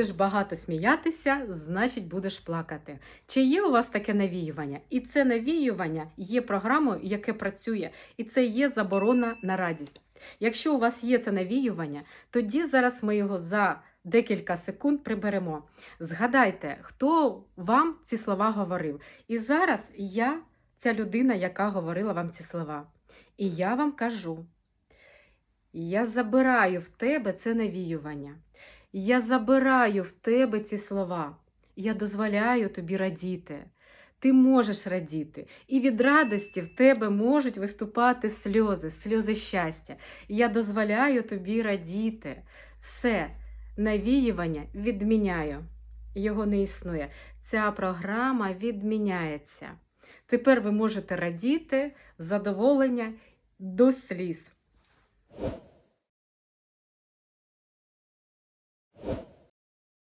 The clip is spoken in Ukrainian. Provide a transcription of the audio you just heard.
будеш багато сміятися, значить будеш плакати. Чи є у вас таке навіювання? І це навіювання є програмою, яке працює, і це є заборона на радість. Якщо у вас є це навіювання, тоді зараз ми його за декілька секунд приберемо. Згадайте, хто вам ці слова говорив. І зараз я ця людина, яка говорила вам ці слова. І я вам кажу: я забираю в тебе це навіювання. Я забираю в тебе ці слова. Я дозволяю тобі радіти. Ти можеш радіти. І від радості в тебе можуть виступати сльози, сльози щастя. Я дозволяю тобі радіти. Все, навіювання відміняю. Його не існує. Ця програма відміняється. Тепер ви можете радіти, задоволення до сліз.